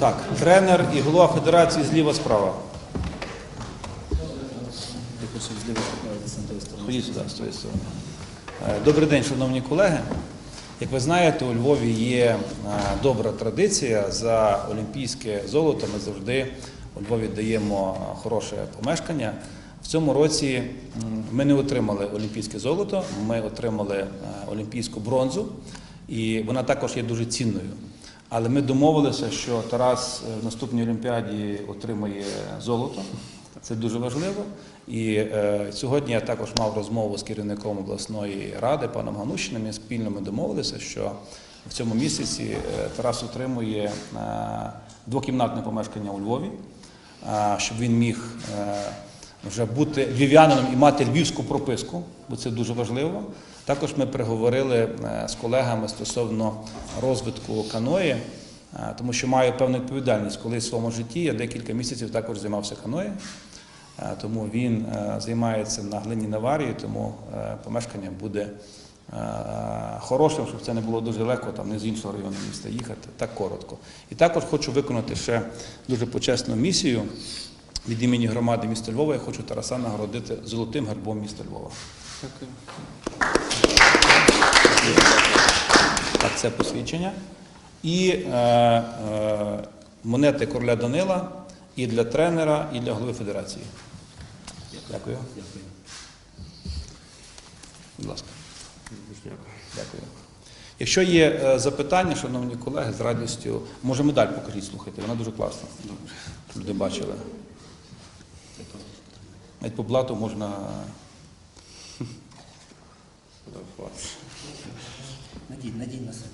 Так, тренер і голова федерації зліва справа. Е, Добрий день, шановні колеги. Як ви знаєте, у Львові є е, добра традиція за олімпійське золото. Ми завжди у Львові даємо е, хороше помешкання. В цьому році ми не отримали олімпійське золото, ми отримали олімпійську бронзу, і вона також є дуже цінною. Але ми домовилися, що Тарас е, в наступній олімпіаді отримає золото. Це дуже важливо. І е, сьогодні я також мав розмову з керівником обласної ради, паном Ганущиним. І спільно ми домовилися, що в цьому місяці е, Тарас отримує е, двокімнатне помешкання у Львові, е, щоб він міг е, вже бути львів'янином і мати львівську прописку, бо це дуже важливо. Також ми переговорили е, з колегами стосовно розвитку каної. Е, Тому що маю певну відповідальність, коли в своєму житті я декілька місяців також займався каноєм. Е, Тому він займається на глині Наварії, тому помешкання буде хорошим, щоб це не було дуже легко, там не з іншого району міста їхати, так коротко. І також хочу виконати ще дуже почесну місію. Від імені громади міста Львова я хочу Тараса нагородити золотим гербом міста Львова. Дякую. Так, це посвідчення. І е, е, монети короля Данила і для тренера, і для голови федерації. Дякую. Дякую. Будь ласка. Дякую. Дякую. Якщо є е, запитання, шановні колеги, з радістю, може медаль покажіть, слухайте, вона дуже класна. Добре. Люди бачили. Навіть по блату можна. Надінь, надінь на себе.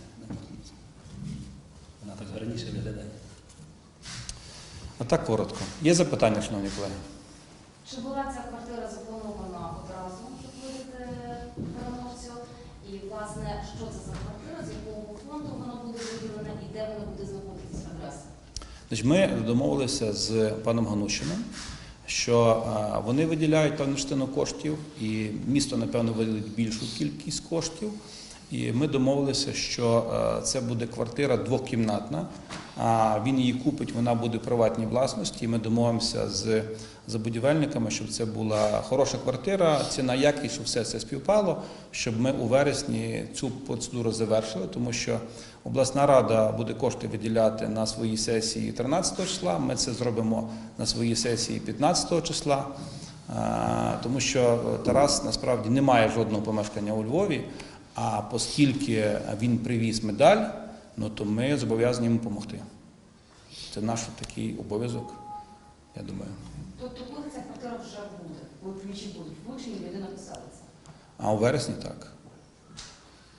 Вона так гарніше виглядає. А так коротко. Є запитання, шановні колеги? Чи була ця квартира запланована одразу, щоб видати переможцю? І, власне, що це за квартира, з якого фонду вона буде виділена і де вона буде знаходитися адреса? Ми домовилися з паном Ганущином, що вони виділяють певну частину коштів, і місто, напевно, виділить більшу кількість коштів. І ми домовилися, що е, це буде квартира двокімнатна. А він її купить, вона буде приватній власності. І ми домовимося з забудівельниками, щоб це була хороша квартира, ціна якість, все це співпало, щоб ми у вересні цю процедуру завершили, тому що обласна рада буде кошти виділяти на своїй сесії 13 числа. Ми це зробимо на своїй сесії 15 числа. Е, Тому що Тарас насправді не має жодного помешкання у Львові. А оскільки він привіз медаль, ну то ми зобов'язані йому допомогти. Це наш такий обов'язок, я думаю. Тобто, коли ця квартира вже буде, коли ключі будуть вручені, людина поселиться? А у вересні так.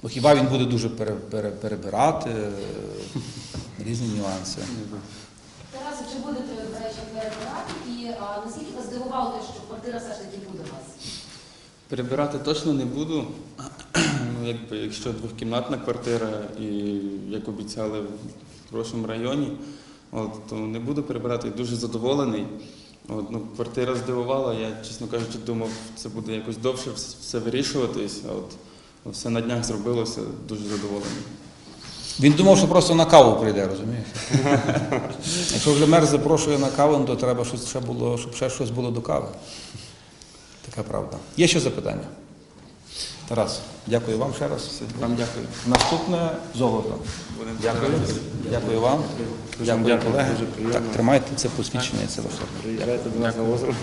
Ну, хіба він буде дуже пере, пере, перебирати е, різні нюанси. Тарасе, чи будете, до речі, перебирати? І а, наскільки вас здивувало те, що квартира все ж таки буде у вас? Перебирати точно не буду. Якби, якщо двохкімнатна квартира і як обіцяли в хорошому районі, от, то не буду перебирати. Дуже задоволений. От, ну, квартира здивувала, я, чесно кажучи, думав, це буде якось довше все вирішуватись, от все на днях зробилося, дуже задоволений. Він думав, що просто на каву прийде, розумієш? Якщо вже мер запрошує на каву, то треба, щоб ще було, щоб ще щось було до кави. Така правда. Є ще запитання? Тарас, дякую вам ще раз. Вам дякую. Наступне золото. Дякую. Дякую вам. Дякую, колеги. Так, тримайте це посвідчення, це ваше. Приїжджайте до нас на озеро.